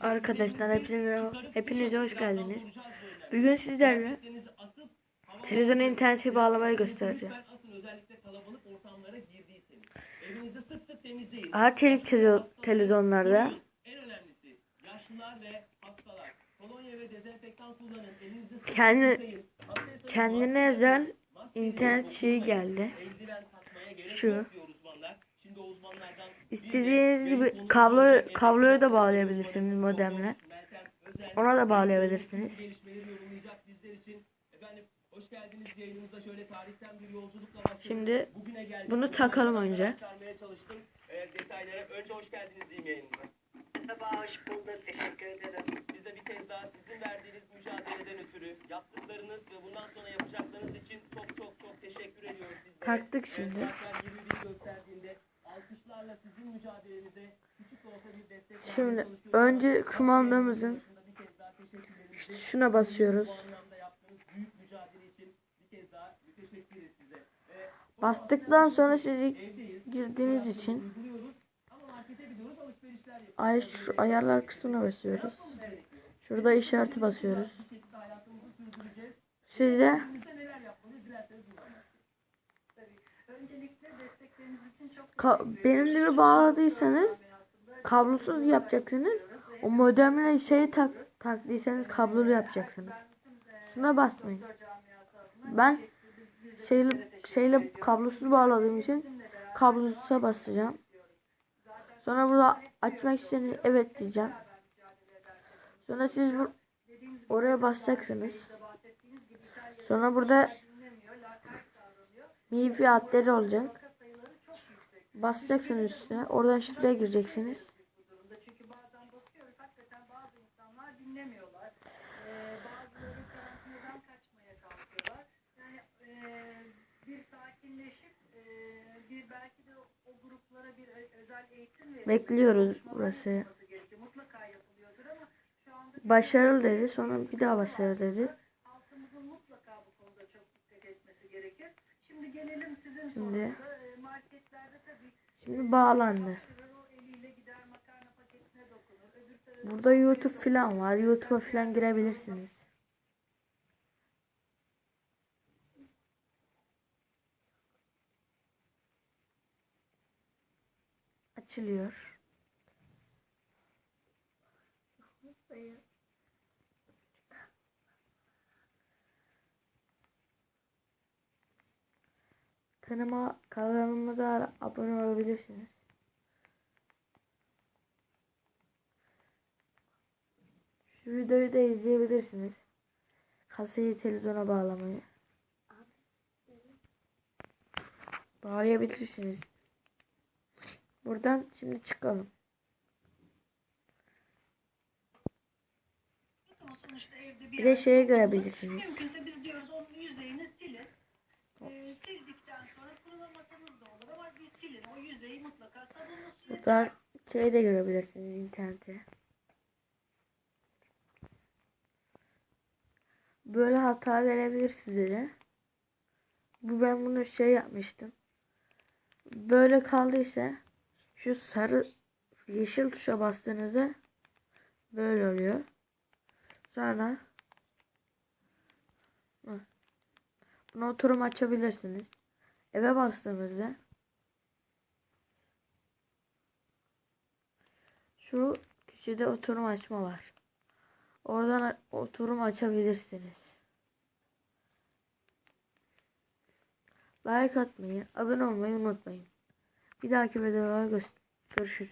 Arkadaşlar hepinize, hepinize hoş geldiniz. Bugün sizlerle televizyon interneti bağlamayı göstereceğim. Arçelik tele- televizyonlarda kendi kendine özel internet şeyi geldi. Şu. İstediğiniz gibi kablo kabloyu da bağlayabilirsiniz modemle. Ona da bağlayabilirsiniz. gelişmeleri yorumlayacak bizler için. Efendim hoş geldiniz yayınımıza şöyle tarihten bir yolculukla başladık. Şimdi bunu takalım önce. Aktarmaya çalıştım. Eğer detaylara önce hoş geldiniz diyeyim yayınıma. Merhaba, hoş bulduk. Teşekkür ederim. Biz de bir kez daha sizin verdiğiniz mücadeleden ötürü yaptıklarınız ve bundan sonra yapacaklarınız için çok çok çok teşekkür ediyoruz sizlere. Taktık Ee, şimdi. saatler Şimdi önce kumandamızın şuna basıyoruz. size. Bastıktan sonra sizi girdiğiniz için ay şu ayarlar kısmına basıyoruz. Şurada işareti basıyoruz. Bu ka- benim gibi bağladıysanız kablosuz yapacaksınız. O modemle şeyi tak taktıysanız kablolu yapacaksınız. Şuna basmayın. Ben şeyle, şeyle kablosuz bağladığım için kablosuza basacağım. Sonra burada açmak için evet diyeceğim. Sonra siz bu, oraya basacaksınız. Sonra burada mifi adları olacak. Basacaksınız üstüne. Oradan şifreye gireceksiniz. Bekliyoruz burası. Başarılı dedi. Sonra bir daha başarılı dedi. halkımızın mutlaka bu konuda çok dikkat etmesi gerekir. Şimdi gelelim sizin Şimdi- sorunuza. Ee, Marketlerde tabii Şimdi bağlandı. Şurada o eliyle gider makarna paketine dokunur. Öbür tarafı Burada YouTube falan var. YouTube'a falan girebilirsiniz. Açılıyor. Kanalıma, kanalımıza abone olabilirsiniz. Şu videoyu da izleyebilirsiniz. Kasayı televizyona bağlamayı. Bağlayabilirsiniz. Buradan şimdi çıkalım. bir de şeyi görebilirsiniz. Biz diyoruz onun yüzeyini silin. Ee, sildikten sonra kurulamasanız da olur ama bir silin. O yüzeyi mutlaka sabunla suyla Buradan şeyi de görebilirsiniz internete. Böyle hata verebilir size de. Bu ben bunu şey yapmıştım. Böyle kaldıysa şu sarı yeşil tuşa bastığınızda böyle oluyor. Sonra bunu oturum açabilirsiniz. Eve bastığınızda Şu köşede oturum açma var. Oradan oturum açabilirsiniz. Like atmayı, abone olmayı unutmayın. Bir dahaki videoda görüşürüz.